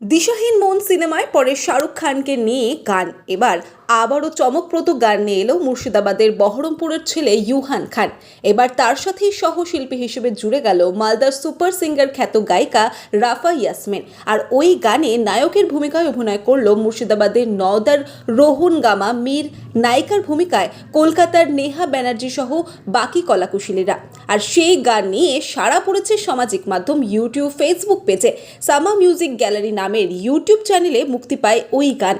দিশাহীন মন সিনেমায় পরে শাহরুখ খানকে নিয়ে গান। এবার আবারও চমকপ্রদ গান নিয়ে এলো মুর্শিদাবাদের বহরমপুরের ছেলে ইউহান খান। এবার তার সাথেই সহশিল্পী হিসেবে জুড়ে গেল মালদার সুপার সিঙ্গার খ্যাত গায়িকা রাফা ইয়াসমিন। আর ওই গানে নায়কের ভূমিকায় অভিনয় করল মুর্শিদাবাদের নওদার রোহন গামা মীর। নায়িকার ভূমিকায় কলকাতার নেহা ব্যানার্জি সহ বাকি কলাকুশলীরা। আর সেই গান নিয়ে সাড়া পড়েছে সামাজিক মাধ্যম ইউটিউব, ফেসবুক পেজে। সামা মিউজিক গ্যালারি নামের ইউটিউব চ্যানেলে মুক্তি পায় ওই গান।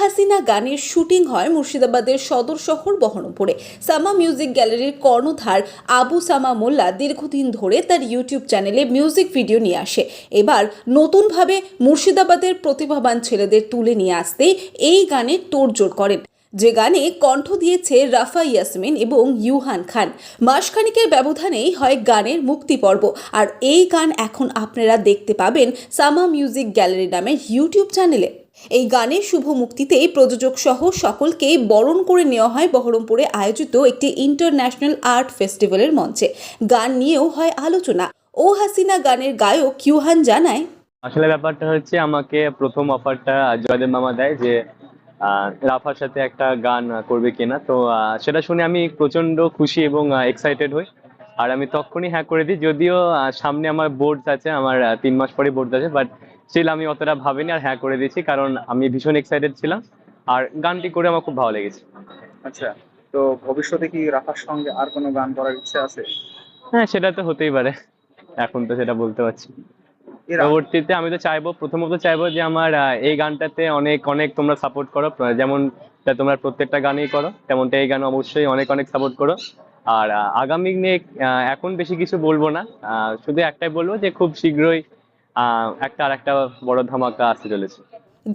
হাসিনা গানের শুটিং হয় মুর্শিদাবাদের সদর শহর বহরমপুরে। সামা মিউজিক গ্যালারির কর্ণধার আবু সামা মোল্লা দীর্ঘদিন ধরে তার ইউটিউব চ্যানেলে মিউজিক ভিডিও নিয়ে আসে। এবার নতুনভাবে মুর্শিদাবাদের প্রতিভাবান ছেলেদের তুলে নিয়ে আসতেই এই গানে তোড়জোড় করেন। যে গানে কণ্ঠ দিয়েছে রাফা ইয়াসমিন এবং ইউহান খান। মাসখানিকের ব্যবধানেই হয় গানের মুক্তি পর্ব আর এই গান এখন আপনারা দেখতে পাবেন সামা মিউজিক গ্যালারি নামের ইউটিউব চ্যানেলে। এই গানের শুভ মুক্তিতেই প্রযোজক সহ সকলকে বরণ করে নেওয়া হয় বহরমপুরে আয়োজিত একটি ইন্টারন্যাশনাল আর্ট ফেস্টিভ্যালের মঞ্চে। গান নিয়েও হয় আলোচনা। ও হাসিনা গানের গায়ক কিউহান জানায়, আসলে ব্যাপারটা হচ্ছে আমাকে প্রথম অফারটা জয়দেব মামা দেয় যে রাফার সাথে একটা গান করবে কিনা। তো সেটা শুনে আমি প্রচণ্ড খুশি এবং এক্সাইটেড হই। আর আমি তখনই হ্যাঁ করে দিই যদিও সামনে আমার বোর্ড আছে আমার তিন মাস পরে বোর্ড আছে বাট স্টিল আমি অতটা ভাবিনি আর হ্যাঁ করে দিয়েছি কারণ আমি ভীষণ এক্সাইটেড ছিলাম। আর গানটি করে আমার খুব ভালো লেগেছে। আচ্ছা তো ভবিষ্যতে কি রাফার সঙ্গে আর কোনো গান করার ইচ্ছে আছে? হ্যাঁ সেটা তো হতেই পারে। এখন তো সেটা বলতে পারছি পরবর্তীতে আমি তো চাইব প্রথমত চাইব যে আমার এই গানটাতে অনেক অনেক তোমরা সাপোর্ট করো। যেমন তোমরা প্রত্যেকটা গানেই করো তেমনটা এই গান অবশ্যই অনেক অনেক সাপোর্ট করো। আর আগামী নিয়ে আহ, এখন বেশি কিছু বলব না। আহ, শুধু একটাই বলব যে খুব শীঘ্রই আহ, একটা আর একটা বড় ধামাকা আসতে চলেছে।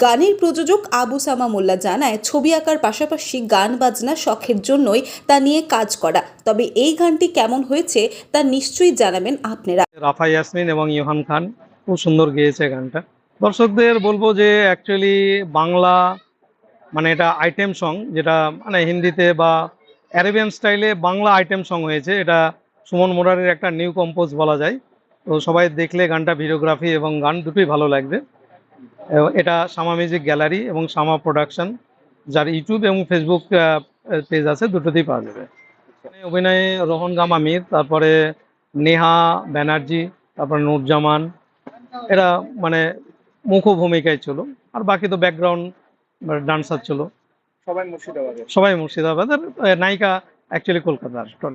গানের প্রযোজক আবু সামা মোল্লা জানায় ছবি আঁকার পাশাপাশি গান বাজনা শখের জন্যই তা নিয়ে কাজ করা। তবে এই গানটি কেমন হয়েছে তা নিশ্চয়ই জানাবেন আপনারা। রাফা ইয়াসমিন এবং ইউহান খান। খুব সুন্দর গেয়েছে গানটা। দর্শকদের বলব যে অ্যাকচুয়ালি বাংলা মানে এটা আইটেম সং যেটা মানে হিন্দিতে বা অ্যারেবিয়ান স্টাইলে বাংলা আইটেম সং হয়েছে, এটা সুমন মোরারের একটা নিউ কম্পোজ বলা যায়। তো সবাই দেখলে গানটা ভিডিওগ্রাফি এবং গান দুটোই ভালো লাগবে। এটা সামা মিউজিক গ্যালারি এবং সামা প্রোডাকশন যার ইউটিউব এবং ফেসবুক পেজ আছে, দুটোতেই পাওয়া যাবে। অভিনয়ে রোহন গাম আমির তারপরে নেহা ব্যানার্জি, তারপরে নূরজামান এরা মানে মুখ্য ভূমিকায় ছিল আর বাকি তো ব্যাকগ্রাউন্ড ডান্সার ছিল সবাই মুর্শিদাবাদের। সবাই মুর্শিদাবাদের নায়িকা অ্যাকচুয়ালি কলকাতার।